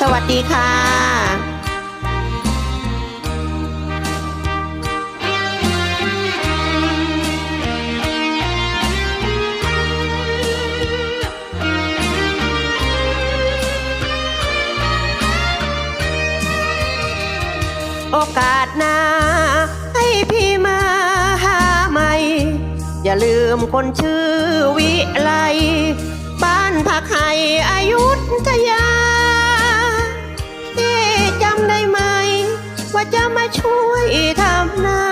สวัสดีค่ะโอกาสหน้าให้พี่มาหาใหม่ อย่าลืมคนชื่อวิไล มาช่วยทำนา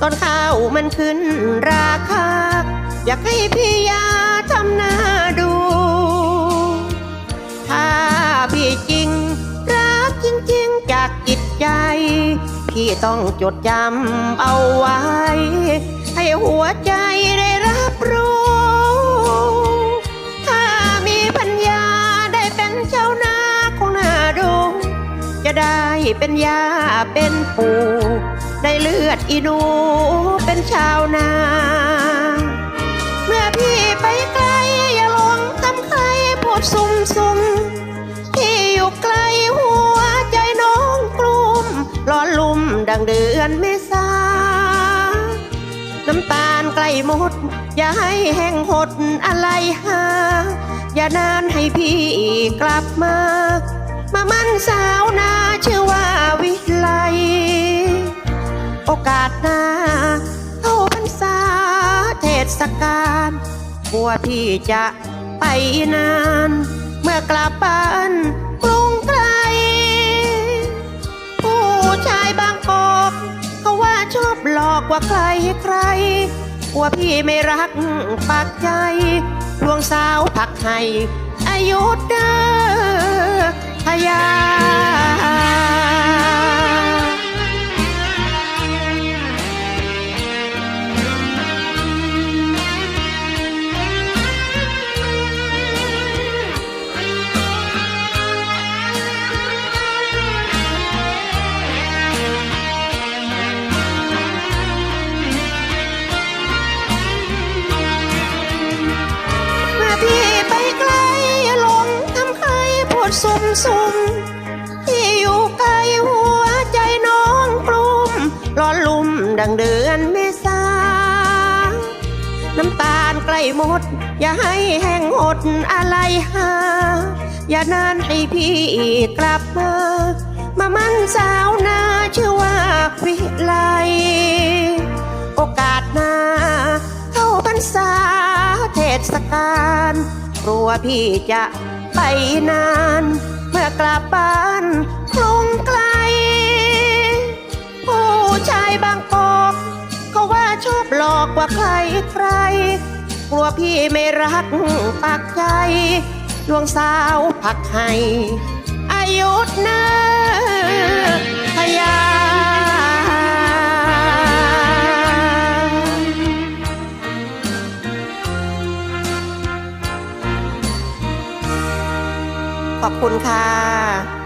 ตอนข้าวมันขึ้นราคา อยากให้พี่ยาทำนาดู ถ้าพี่จริง รักจริงๆ จากจิตใจ พี่ต้องจดจำเอาไว้ ให้หัวใจได้รับรู้ ได้เป็นยาเป็นปู่ได้เลือดอีนูเป็นชาวนา เมื่อพี่ไปไกลอย่าลงทำใครพูดซุ่มซุ่มที่อยู่ไกลหัวใจน้องกลุ่มร้อนลุ่มดังเดือนเมษาน้ำตาลใกล้หมด อย่าให้แห้งหดอะไรหาอย่านานให้พี่กลับมา อกาสหน้าเข้าพรรษาเทศกาลกลัวพี่จะไปนาน เมื่อกลับบ้านกรุงไกล ผู้ชายบางกอกเขาว่าชอบหลอกว่าใครใครกลัวพี่ไม่รักปากใจดวงสาวผักไห้อายุเดอพยา ซุ่มซุ่มที่อยู่ไกลหัวใจน้องกลุ่มร้อนลุ่มดังเดือนเมษาน้ำตาลใกล้หมด อย่าให้แห้งหดอะไรหา อย่านานให้พี่กลับมามามั่นสาวนาชื่อว่าวิไลโอกาสหน้าเข้าพรรษาเทศกาลกลัวพี่จะ นาน เมื่อกลับบ้านกรุงไกล ผู้ชายบางกอกเขาว่าชอบหลอกกว่าใครใคร กลัวพี่ไม่รักปากใจดวงสาวผักไห้อายุทนาพยา ขอบคุณค่ะ